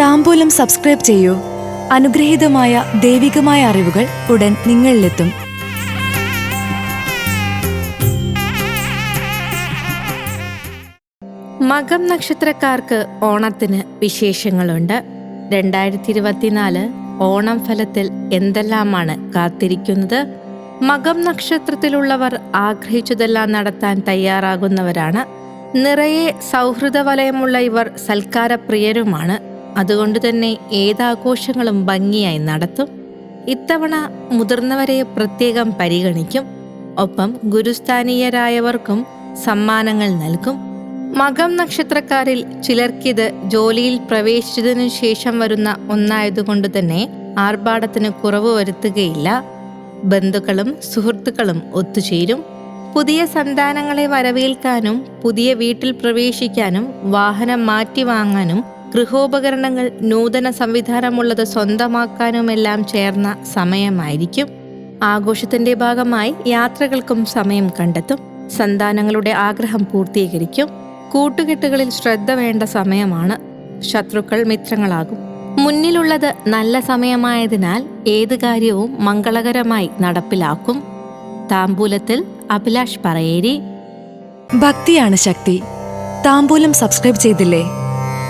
താമ്പൂലം subscribe ചെയ്യൂ. അനുഗ്രഹീതമായ ദൈവികമായ അറിവുകൾ ഉടൻ നിങ്ങളിലെത്തും. മകം നക്ഷത്രക്കാർക്ക് ഓണത്തിന് വിശേഷങ്ങളുണ്ട്. രണ്ടായിരത്തി ഇരുപത്തിനാല് ഓണം ഫലത്തിൽ എന്തെല്ലാമാണ് കാത്തിരിക്കുന്നത്? മകം നക്ഷത്രത്തിലുള്ളവർ ആഗ്രഹിച്ചതെല്ലാം നടത്താൻ തയ്യാറാകുന്നവരാണ്. നിറയെ സൗഹൃദ വലയമുള്ള ഇവർ സൽക്കാരപ്രിയരുമാണ്. അതുകൊണ്ട് തന്നെ ഏതാഘോഷങ്ങളും ഭംഗിയായി നടത്തും. ഇത്തവണ മുതിർന്നവരെ പ്രത്യേകം പരിഗണിക്കും. ഒപ്പം ഗുരുസ്ഥാനീയരായവർക്കും സമ്മാനങ്ങൾ നൽകും. മകം നക്ഷത്രക്കാരിൽ ചിലർക്കിത് ജോലിയിൽ പ്രവേശിച്ചതിനു ശേഷം വരുന്ന ഒന്നായതുകൊണ്ട് തന്നെ ആർഭാടത്തിന് കുറവ് വരുത്തുകയില്ല. ബന്ധുക്കളും സുഹൃത്തുക്കളും ഒത്തുചേരും. പുതിയ സന്താനങ്ങളെ വരവേൽക്കാനും പുതിയ വീട്ടിൽ പ്രവേശിക്കാനും വാഹനം മാറ്റി വാങ്ങാനും ഗൃഹോപകരണങ്ങൾ നൂതന സംവിധാനമുള്ളത് സ്വന്തമാക്കാനുമെല്ലാം ചേർന്ന സമയമായിരിക്കും. ആഘോഷത്തിന്റെ ഭാഗമായി യാത്രകൾക്കും സമയം കണ്ടെത്തും. സന്താനങ്ങളുടെ ആഗ്രഹം പൂർത്തീകരിക്കും. കൂട്ടുകെട്ടുകളിൽ ശ്രദ്ധ വേണ്ട സമയമാണ്. ശത്രുക്കൾ മിത്രങ്ങളാകും. മുന്നിലുള്ളത് നല്ല സമയമായതിനാൽ ഏത് കാര്യവും മംഗളകരമായി നടപ്പിലാക്കും. താമ്പൂലത്തിൽ അഭിലാഷ് പറയേരി. ഭക്തിയാണ് ശക്തി. താമ്പൂലം സബ്സ്ക്രൈബ് ചെയ്തില്ലേ?